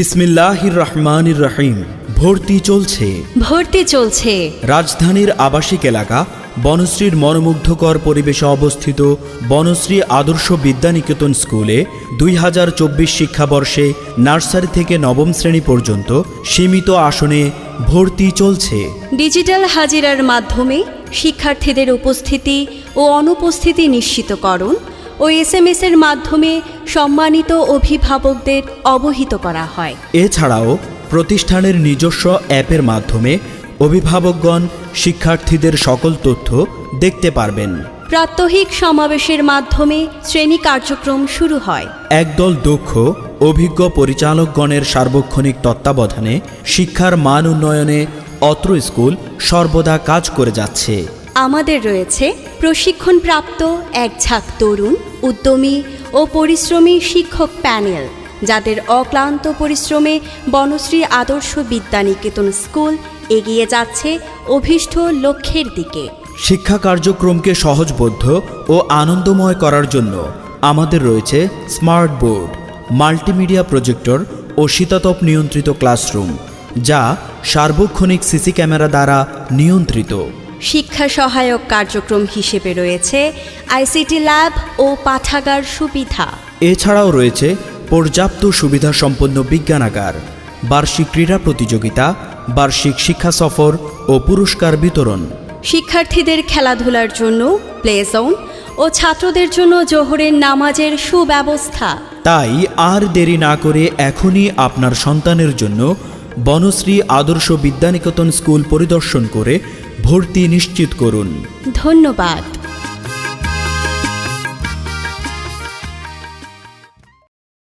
বিসমিল্লাহির রহমানির রহিম। ভর্তি চলছে। ভর্তি চলছে। রাজধানীর আবাসিক এলাকা বনশ্রীর মনোমুগ্ধকর পরিবেশে অবস্থিত বনশ্রী আদর্শ বিদ্যানিকেতন স্কুলে দুই হাজার চব্বিশ শিক্ষাবর্ষে নার্সারি থেকে নবম শ্রেণি পর্যন্ত সীমিত আসনে ভর্তি চলছে। ডিজিটাল হাজিরার মাধ্যমে শিক্ষার্থীদের উপস্থিতি ও অনুপস্থিতি নিশ্চিতকরণ ও এস এম এর মাধ্যমে সম্মানিত অভিভাবকদের অবহিত করা হয়। এছাড়াও প্রতিষ্ঠানের নিজস্ব অ্যাপের মাধ্যমে অভিভাবকগণ শিক্ষার্থীদের সকল তথ্য দেখতে পারবেন। প্রাত্যহিক সমাবেশের মাধ্যমে শ্রেণি কার্যক্রম শুরু হয়। একদল দক্ষ অভিজ্ঞ পরিচালকগণের সার্বক্ষণিক তত্ত্বাবধানে শিক্ষার মান উন্নয়নে অত্র স্কুল সর্বদা কাজ করে যাচ্ছে। আমাদের রয়েছে প্রশিক্ষণপ্রাপ্ত এক ঝাঁক তরুণ উদ্যমী ও পরিশ্রমী শিক্ষক প্যানেল, যাদের অক্লান্ত পরিশ্রমে বনশ্রী আদর্শ বিদ্যানিকেতন স্কুল এগিয়ে যাচ্ছে অভীষ্ট লক্ষ্যের দিকে। শিক্ষা কার্যক্রমকে সহজবোধ্য ও আনন্দময় করার জন্য আমাদের রয়েছে স্মার্ট বোর্ড, মাল্টিমিডিয়া প্রজেক্টর ও শীতাতপ নিয়ন্ত্রিত ক্লাসরুম, যা সার্বক্ষণিক সিসি ক্যামেরা দ্বারা নিয়ন্ত্রিত। শিক্ষা সহায়ক কার্যক্রম হিসেবে রয়েছে আইসিটি ল্যাব ও পাঠাগার সুবিধা। এছাড়াও রয়েছে পর্যাপ্ত সুবিধা সম্পন্ন বিজ্ঞানাগার বার্ষিক ক্রীড়া প্রতিযোগিতা বার্ষিক শিক্ষা সফর ও পুরস্কার বিতরণ। শিক্ষার্থীদের খেলাধুলার জন্য প্লে জোন ও ছাত্রদের জন্য জোহরের নামাজের সুব্যবস্থা। তাই আর দেরি না করে এখনই আপনার সন্তানের জন্য বনশ্রী আদর্শ বিদ্যানিকেতন স্কুল পরিদর্শন করে ভর্তি নিশ্চিত করুন। ধন্যবাদ।